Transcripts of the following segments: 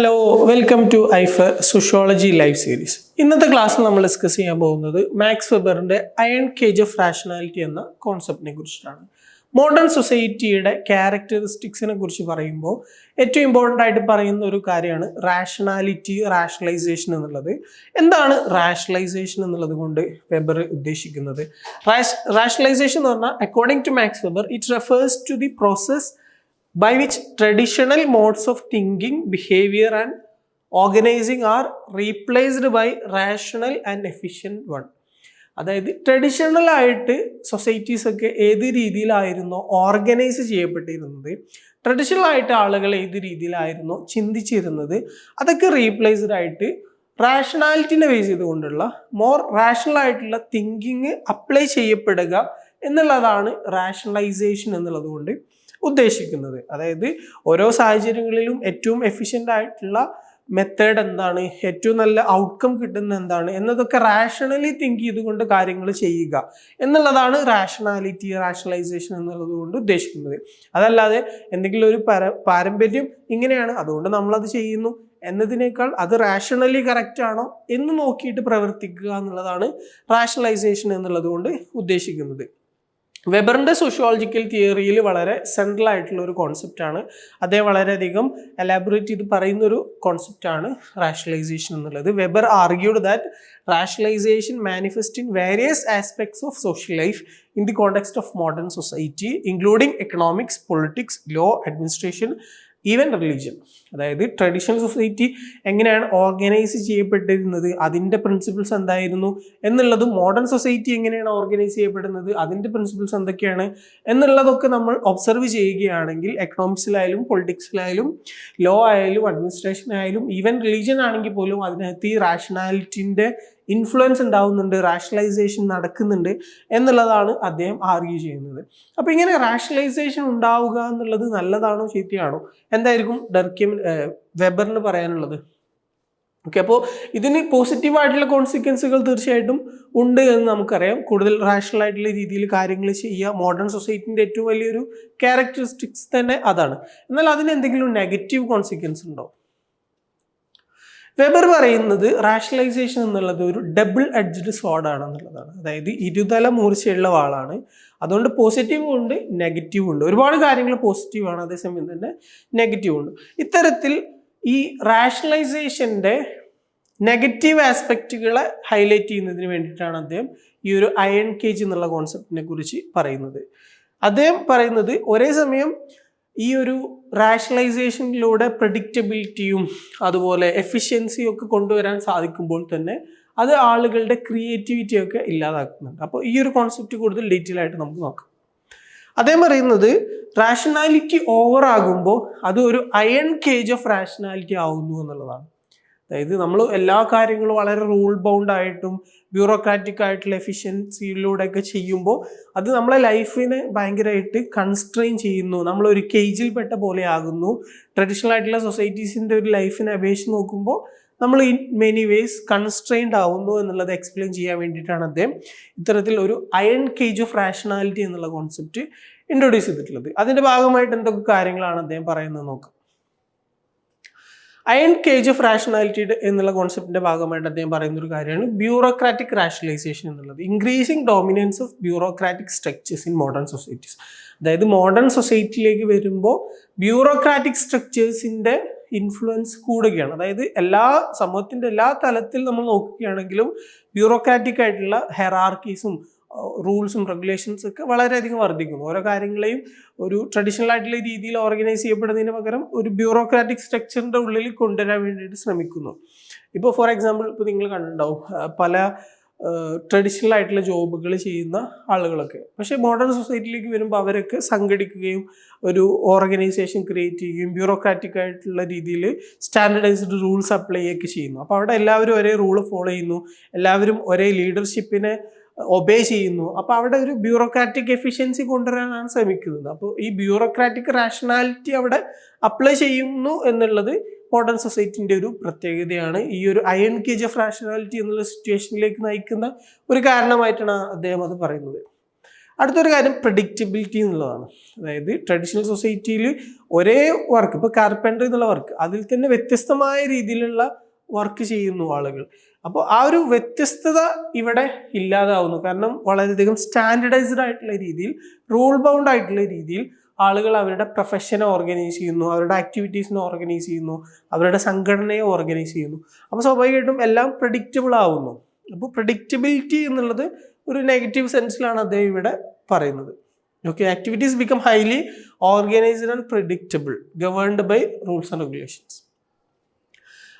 Hello welcome to ഐഫ് sociology live series ഇന്നത്തെ ക്ലാസ്സിൽ നമ്മൾ ഡിസ്കസ് ചെയ്യാൻ പോകുന്നത് മാക്സ് വെബറിന്റെ അയൺ കേജ് ഓഫ് റാഷണാലിറ്റി എന്ന കോൺസെപ്റ്റിനെ കുറിച്ചിട്ടാണ്. മോഡേൺ സൊസൈറ്റിയുടെ ക്യാരക്ടറിസ്റ്റിക്സിനെ കുറിച്ച് പറയുമ്പോൾ ഏറ്റവും ഇമ്പോർട്ടന്റ് ആയിട്ട് പറയുന്ന ഒരു കാര്യമാണ് റാഷണാലിറ്റി റാഷണലൈസേഷൻ എന്നുള്ളത്. എന്താണ് റാഷണലൈസേഷൻ എന്നുള്ളത് കൊണ്ട് വെബർ ഉദ്ദേശിക്കുന്നത്? റാഷണലൈസേഷൻ എന്ന് പറഞ്ഞാൽ according to Max Weber it refers to the process by which traditional modes of thinking, behavior, and organising are replaced by rational and efficient one അതായത് ട്രഡീഷണൽ ആയിട്ട് societies ഒക്കെ ഏത് രീതിയിലായിരുന്നോ ഓർഗനൈസ് ചെയ്യപ്പെട്ടിരുന്നത്? ട്രഡീഷണൽ ആയിട്ട് ആളുകൾ ഏത് രീതിയിലായിരുന്നോ ചിന്തിച്ചിരുന്നത്? അതൊക്കെ റീപ്ലേസ്ഡ് ആയിട്ട് റാഷണാലിറ്റിനെ ബേസ് ചെയ്തുകൊണ്ടുള്ള മോർ റാഷണൽ ആയിട്ടുള്ള തിങ്കിങ് അപ്ലൈ ചെയ്യപ്പെടുക എന്നുള്ളതാണ് റാഷണലൈസേഷൻ എന്നുള്ളത് കൊണ്ട് ഉദ്ദേശിക്കുന്നത്. അതായത് ഓരോ സാഹചര്യങ്ങളിലും ഏറ്റവും എഫിഷ്യന്റ് ആയിട്ടുള്ള മെത്തേഡ് എന്താണ്? ഏറ്റവും നല്ല ഔട്ട്കം കിട്ടുന്ന എന്താണ്? എന്നതൊക്കെ റാഷണലി തിങ്ക് ചെയ്തുകൊണ്ട് കാര്യങ്ങൾ ചെയ്യുക. എന്നുള്ളതാണ് റാഷണാലിറ്റി റാഷണലൈസേഷൻ എന്നുള്ളത് കൊണ്ട് ഉദ്ദേശിക്കുന്നത്. അതല്ലാതെ എന്തെങ്കിലും ഒരു പര പാരമ്പര്യം ഇങ്ങനെയാണ്. അതുകൊണ്ട് നമ്മളത് ചെയ്യുന്നു. എന്നതിനേക്കാൾ അത് റാഷണലി കറക്റ്റ് ആണോ എന്ന് നോക്കിയിട്ട് പ്രവർത്തിക്കുക എന്നുള്ളതാണ് റാഷണലൈസേഷൻ എന്നുള്ളത് കൊണ്ട് ഉദ്ദേശിക്കുന്നത്. വെബറിന്റെ സോഷ്യോളജിക്കൽ തിയറിയിൽ വളരെ സെൻട്രൽ ആയിട്ടുള്ള ഒരു കോൺസെപ്റ്റാണ് അദ്ദേഹം വളരെയധികം എലാബറേറ്റ് ചെയ്ത് പറയുന്ന ഒരു കോൺസെപ്റ്റാണ് റാഷണലൈസേഷൻ എന്നുള്ളത്. Weber argued that rationalisation manifest in various aspects of social life in the context of modern society including economics politics law administration even religion അതായത് ട്രഡീഷണൽ സൊസൈറ്റി എങ്ങനെയാണ് ഓർഗനൈസ് ചെയ്യപ്പെട്ടിരുന്നത് അതിന്റെ പ്രിൻസിപ്പിൾസ് എന്തായിരുന്നു എന്നുള്ളത് മോഡേൺ സൊസൈറ്റി എങ്ങനെയാണ് organise ചെയ്യപ്പെടുന്നത് അതിന്റെ principles എന്തൊക്കെയാണ് എന്നുള്ളതൊക്കെ നമ്മൾ ഒബ്സർവ് ചെയ്യുകയാണെങ്കിൽ എക്കണോമിക്സിലായാലും പൊളിറ്റിക്സിലായാലും ലോ ആയാലും അഡ്മിനിസ്ട്രേഷൻ ആയാലും ഈവൻ റിലീജിയൻ ആണെങ്കിൽ പോലും അതിനകത്ത് ഈ റാഷണാലിറ്റിന്റെ ഇൻഫ്ലുവൻസ് ഉണ്ടാവുന്നുണ്ട് റാഷണലൈസേഷൻ നടക്കുന്നുണ്ട് എന്നുള്ളതാണ് അദ്ദേഹം ആർഗ്യൂ ചെയ്യുന്നത്. അപ്പോൾ ഇങ്ങനെ റാഷണലൈസേഷൻ ഉണ്ടാവുക എന്നുള്ളത് നല്ലതാണോ ചീത്തയാണോ എന്തായിരിക്കും ഡർക്കിയം വെബറിന് പറയാനുള്ളത്? ഓക്കെ അപ്പോൾ ഇതിന് പോസിറ്റീവായിട്ടുള്ള കോൺസിക്വൻസുകൾ തീർച്ചയായിട്ടും ഉണ്ട് എന്ന് നമുക്കറിയാം. കൂടുതൽ റാഷണൽ ആയിട്ടുള്ള രീതിയിൽ കാര്യങ്ങൾ ചെയ്യുക മോഡേൺ സൊസൈറ്റിന്റെ ഏറ്റവും വലിയൊരു ക്യാരക്ടറിസ്റ്റിക്സ് തന്നെ അതാണ്. എന്നാൽ അതിന് എന്തെങ്കിലും നെഗറ്റീവ് കോൺസിക്വൻസ് ഉണ്ടോ? വെബർ പറയുന്നത് റാഷണലൈസേഷൻ എന്നുള്ളത് ഒരു ഡബിൾ എഡ്ജ്ഡ് സ്വാഡാണ് എന്നുള്ളതാണ് അതായത് ഇരുതല മൂർച്ചയുള്ള വാളാണ്. അതുകൊണ്ട് പോസിറ്റീവും ഉണ്ട് നെഗറ്റീവും ഉണ്ട്. ഒരുപാട് കാര്യങ്ങൾ പോസിറ്റീവാണ് അതേസമയം തന്നെ നെഗറ്റീവ് ഉണ്ട്. ഇത്തരത്തിൽ ഈ റാഷണലൈസേഷന്റെ നെഗറ്റീവ് ആസ്പെക്റ്റുകളെ ഹൈലൈറ്റ് ചെയ്യുന്നതിന് വേണ്ടിയിട്ടാണ് അദ്ദേഹം ഈ ഒരു അയൺ കേജ് എന്നുള്ള കോൺസെപ്റ്റിനെ കുറിച്ച് പറയുന്നത്. അദ്ദേഹം പറയുന്നത് ഒരേ സമയം ഈ ഒരു റാഷണലൈസേഷനിലൂടെ പ്രഡിക്റ്റബിലിറ്റിയും അതുപോലെ എഫിഷ്യൻസിയും ഒക്കെ കൊണ്ടുവരാൻ സാധിക്കുമ്പോൾ തന്നെ അത് ആളുകളുടെ ക്രിയേറ്റിവിറ്റി ഒക്കെ ഇല്ലാതാക്കുന്നുണ്ട്. അപ്പോൾ ഈ ഒരു കോൺസെപ്റ്റ് കൂടുതൽ ഡീറ്റെയിൽ ആയിട്ട് നമുക്ക് നോക്കാം. അതേ പറയുന്നത് റാഷണാലിറ്റി ഓവർ ആകുമ്പോൾ അത് ഒരു അയൺ കേജ് ഓഫ് റാഷണാലിറ്റി ആവുന്നു എന്നുള്ളതാണ്. അതായത് നമ്മൾ എല്ലാ കാര്യങ്ങളും വളരെ റൂൾ ബൗണ്ട് ആയിട്ടും ബ്യൂറോക്രാറ്റിക് ആയിട്ടുള്ള എഫിഷ്യൻസിയിലൂടെ ഒക്കെ ചെയ്യുമ്പോൾ അത് നമ്മളെ ലൈഫിനെ ഭയങ്കരമായിട്ട് കൺസ്ട്രെയിൻ ചെയ്യുന്നു. നമ്മൾ ഒരു കേജിൽ പെട്ട പോലെ ആകുന്നു. ട്രഡീഷണൽ ആയിട്ടുള്ള സൊസൈറ്റീസിന്റെ ഒരു ലൈഫിനെ അപേക്ഷിച്ച് നോക്കുമ്പോൾ നമ്മൾ ഇൻ മെനി വേസ് കൺസ്ട്രെയിൻഡ് ആവുന്നു എന്നുള്ളത് എക്സ്പ്ലെയിൻ ചെയ്യാൻ വേണ്ടിയിട്ടാണ് അദ്ദേഹം ഇത്തരത്തിൽ ഒരു അയൺ കേജ് ഓഫ് റാഷണാലിറ്റി എന്നുള്ള കോൺസെപ്റ്റ് ഇൻട്രൊഡ്യൂസ് ചെയ്തിട്ടുള്ളത്. അതിന്റെ ഭാഗമായിട്ട് എന്തൊക്കെ കാര്യങ്ങളാണ് അദ്ദേഹം പറയുന്നത് നോക്കാം. അയൺ കേജ് ഓഫ് റാഷണാലിറ്റി എന്നുള്ള കോൺസെപ്റ്റിന്റെ ഭാഗമായിട്ട് അദ്ദേഹം പറയുന്ന ഒരു കാര്യമാണ് ബ്യൂറോക്രാറ്റിക് റാഷണലൈസേഷൻ എന്നുള്ളത്. Increasing dominance of bureaucratic structures in modern societies അതായത് മോഡേൺ സൊസൈറ്റിയിലേക്ക് വരുമ്പോൾ ബ്യൂറോക്രാറ്റിക് സ്ട്രക്ചേഴ്സിന്റെ ഇൻഫ്ലുവൻസ് കൂടുകയാണ്. അതായത് എല്ലാ സമൂഹത്തിന്റെ എല്ലാ തലത്തിൽ നമ്മൾ നോക്കുകയാണെങ്കിലും ബ്യൂറോക്രാറ്റിക് ആയിട്ടുള്ള ഹെറാർക്കീസും റൂൾസും റെഗുലേഷൻസ് ഒക്കെ വളരെയധികം വർദ്ധിക്കുന്നു. ഓരോ കാര്യങ്ങളെയും ഒരു ട്രഡീഷണൽ ആയിട്ടുള്ള രീതിയിൽ ഓർഗനൈസ് ചെയ്യപ്പെടുന്നതിന് പകരം ഒരു ബ്യൂറോക്രാറ്റിക് സ്ട്രക്ചറിന്റെ ഉള്ളിൽ കൊണ്ടുവരാൻ വേണ്ടിയിട്ട് ശ്രമിക്കുന്നു. ഇപ്പോൾ ഫോർ എക്സാമ്പിൾ ഇപ്പോൾ നിങ്ങൾ കണ്ടിട്ടുണ്ടാവും പല ട്രഡീഷണൽ ആയിട്ടുള്ള ജോബുകൾ ചെയ്യുന്ന ആളുകളൊക്കെ. പക്ഷേ മോഡേൺ സൊസൈറ്റിയിലേക്ക് വരുമ്പോൾ അവരൊക്കെ സംഘടിക്കുകയും ഒരു ഓർഗനൈസേഷൻ ക്രിയേറ്റ് ചെയ്യുകയും ബ്യൂറോക്രാറ്റിക് ആയിട്ടുള്ള രീതിയിൽ സ്റ്റാൻഡർഡൈസ്ഡ് റൂൾസ് അപ്ലൈ ഒക്കെ ചെയ്യുന്നു. അപ്പോൾ അവിടെ എല്ലാവരും ഒരേ റൂൾ ഫോളോ ചെയ്യുന്നു. എല്ലാവരും ഒരേ ലീഡർഷിപ്പിനെ ഒബേ ചെയ്യുന്നു. അപ്പോൾ അവിടെ ഒരു ബ്യൂറോക്രാറ്റിക് എഫിഷ്യൻസി കൊണ്ടുവരാനാണ് ശ്രമിക്കുന്നത്. അപ്പോൾ ഈ ബ്യൂറോക്രാറ്റിക് റാഷണാലിറ്റി അവിടെ അപ്ലൈ ചെയ്യുന്നു എന്നുള്ളത് മോഡേൺ സൊസൈറ്റിന്റെ ഒരു പ്രത്യേകതയാണ്. ഈ ഒരു അയൺ കേജ് ഓഫ് റാഷണാലിറ്റി എന്നുള്ള സിറ്റുവേഷനിലേക്ക് നയിക്കുന്ന ഒരു കാരണമായിട്ടാണ് അദ്ദേഹം അത് പറയുന്നത്. അടുത്തൊരു കാര്യം പ്രഡിക്റ്റബിലിറ്റി എന്നുള്ളതാണ്. അതായത് ട്രഡീഷണൽ സൊസൈറ്റിയിൽ ഒരേ വർക്ക് ഇപ്പോൾ കാർപ്പൻട്രി എന്നുള്ള വർക്ക് അതിൽ തന്നെ വ്യത്യസ്തമായ രീതിയിലുള്ള വർക്ക് ചെയ്യുന്നു ആളുകൾ. അപ്പോൾ ആ ഒരു വ്യത്യസ്തത ഇവിടെ ഇല്ലാതാവുന്നു. കാരണം വളരെയധികം സ്റ്റാൻഡർഡൈസ്ഡ് ആയിട്ടുള്ള രീതിയിൽ റൂൾ ബൗണ്ട് ആയിട്ടുള്ള രീതിയിൽ ആളുകൾ അവരുടെ പ്രൊഫഷനെ ഓർഗനൈസ് ചെയ്യുന്നു അവരുടെ ആക്ടിവിറ്റീസിനെ ഓർഗനൈസ് ചെയ്യുന്നു അവരുടെ സംഘടനയെ ഓർഗനൈസ് ചെയ്യുന്നു. അപ്പോൾ സ്വാഭാവികമായിട്ടും എല്ലാം പ്രഡിക്റ്റബിൾ ആവുന്നു. അപ്പോൾ പ്രഡിക്റ്റബിലിറ്റി എന്നുള്ളത് ഒരു നെഗറ്റീവ് സെൻസിലാണ് അദ്ദേഹം ഇവിടെ പറയുന്നത്. Okay activities become highly organised and predictable governed by rules and regulations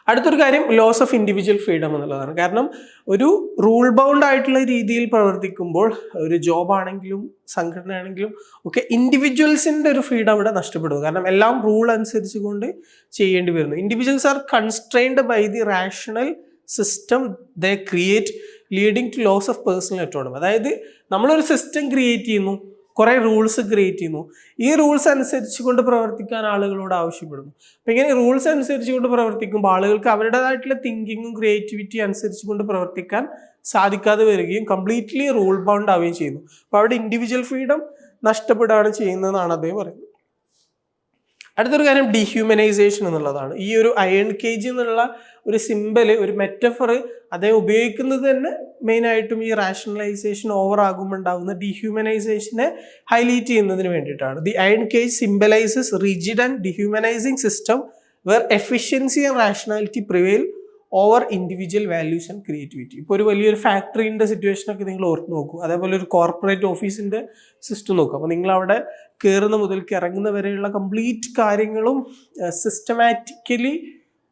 അടുത്തൊരു കാര്യം ലോസ് ഓഫ് ഇൻഡിവിജ്വൽ ഫ്രീഡം എന്നുള്ളതാണ്. കാരണം ഒരു റൂൾ ബൗണ്ട് ആയിട്ടുള്ള രീതിയിൽ പ്രവർത്തിക്കുമ്പോൾ ഒരു ജോബ് ആണെങ്കിലും സംഘടന ആണെങ്കിലും ഒക്കെ ഇൻഡിവിജ്വൽസിന്റെ ഒരു ഫ്രീഡം ഇവിടെ നഷ്ടപ്പെടുന്നു. കാരണം എല്ലാം റൂൾ അനുസരിച്ച് കൊണ്ട് ചെയ്യേണ്ടി വരുന്നു. Individuals are constrained by the rational system the create leading to loss of personal autonomy അതായത് നമ്മളൊരു സിസ്റ്റം ക്രിയേറ്റ് ചെയ്യുന്നു കുറേ റൂൾസ് ക്രിയേറ്റ് ചെയ്യുന്നു. ഈ റൂൾസ് അനുസരിച്ച് കൊണ്ട് പ്രവർത്തിക്കാൻ ആളുകളോട് ആവശ്യപ്പെടുന്നു. അപ്പം ഇങ്ങനെ റൂൾസ് അനുസരിച്ച് കൊണ്ട് പ്രവർത്തിക്കുമ്പോൾ ആളുകൾക്ക് അവരുടേതായിട്ടുള്ള തിങ്കിങ്ങും ക്രിയേറ്റിവിറ്റി അനുസരിച്ച് കൊണ്ട് പ്രവർത്തിക്കാൻ സാധിക്കാതെ വരികയും കംപ്ലീറ്റ്ലി റൂൾ ബൗണ്ട് ആവുകയും ചെയ്യുന്നു. അപ്പോൾ അവിടെ ഇൻഡിവിജ്വൽ ഫ്രീഡം നഷ്ടപ്പെടുകയാണ് ചെയ്യുന്നതെന്നാണ് അദ്ദേഹം പറയുന്നത്. അടുത്തൊരു കാര്യം ഡീഹ്യൂമനൈസേഷൻ എന്നുള്ളതാണ്. ഈ ഒരു അയൺ കേജ് എന്നുള്ള ഒരു സിമ്പൽ ഒരു മെറ്റഫർ അതേ ഉപയോഗിക്കുന്നത് തന്നെ മെയിനായിട്ടും ഈ റാഷണലൈസേഷൻ ഓവർ ആകുമ്പോൾ ഉണ്ടാകുന്ന ഡീഹ്യൂമനൈസേഷനെ ഹൈലൈറ്റ് ചെയ്യുന്നതിന് വേണ്ടിയിട്ടാണ്. The iron cage symbolises rigid and dehumanising system where efficiency and rationality prevail over individual values and creativity ഇപ്പോൾ ഒരു വലിയൊരു ഫാക്ടറിന്റെ സിറ്റുവേഷനൊക്കെ നിങ്ങൾ ഓർത്ത് നോക്കൂ. അതേപോലെ ഒരു കോർപ്പറേറ്റ് ഓഫീസിന്റെ സിസ്റ്റം നോക്കും. അപ്പോൾ നിങ്ങൾ അവിടെ കയറുന്ന മുതൽക്ക് ഇറങ്ങുന്ന വരെയുള്ള കംപ്ലീറ്റ് കാര്യങ്ങളും സിസ്റ്റമാറ്റിക്കലി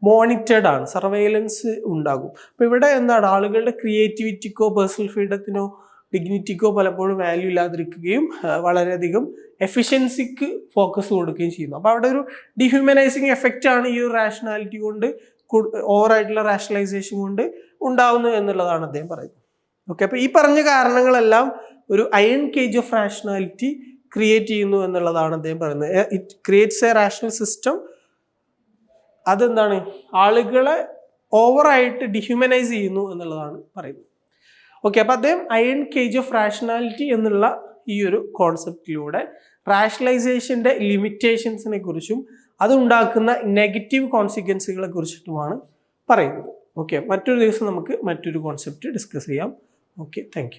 മോണിറ്റേഡ് ആണ്. സർവൈലൻസ് ഉണ്ടാകും. അപ്പോൾ ഇവിടെ എന്താണ്? ആളുകളുടെ ക്രിയേറ്റിവിറ്റിക്കോ പേഴ്സണൽ ഫ്രീഡത്തിനോ ഡിഗ്നിറ്റിക്കോ പലപ്പോഴും വാല്യൂ ഇല്ലാതിരിക്കുകയും വളരെയധികം എഫിഷ്യൻസിക്ക് ഫോക്കസ് കൊടുക്കുകയും ചെയ്യുന്നു. അപ്പോൾ അവിടെ ഒരു ഡിഹ്യൂമനൈസിങ് എഫക്റ്റ് ആണ് ഈ ഒരു റാഷണാലിറ്റി കൊണ്ട് ഓവറായിട്ടുള്ള റാഷണലൈസേഷൻ കൊണ്ട് ഉണ്ടാവുന്നു എന്നുള്ളതാണ് അദ്ദേഹം പറയുന്നത്. ഓക്കെ അപ്പോൾ ഈ പറഞ്ഞ കാരണങ്ങളെല്ലാം ഒരു iron cage of rationality create ചെയ്യുന്നു എന്നുള്ളതാണ് അദ്ദേഹം പറയുന്നത്. It creates a rational system അതെന്താണ്? ആളുകളെ ഓവറായിട്ട് ഡിഹ്യൂമനൈസ് ചെയ്യുന്നു എന്നുള്ളതാണ് പറയുന്നത്. ഓക്കെ അപ്പോൾ അദ്ദേഹം അയൺ കേജ് ഓഫ് റാഷണാലിറ്റി എന്നുള്ള ഈ ഒരു കോൺസെപ്റ്റിലൂടെ റാഷണലൈസേഷന്റെ ലിമിറ്റേഷൻസിനെ കുറിച്ചും അതുണ്ടാക്കുന്ന നെഗറ്റീവ് കോൺസിക്വൻസുകളെ കുറിച്ചിട്ടുമാണ് പറയുന്നത്. ഓക്കെ മറ്റൊരു ദിവസം നമുക്ക് മറ്റൊരു കോൺസെപ്റ്റ് ഡിസ്കസ് ചെയ്യാം. Okay thank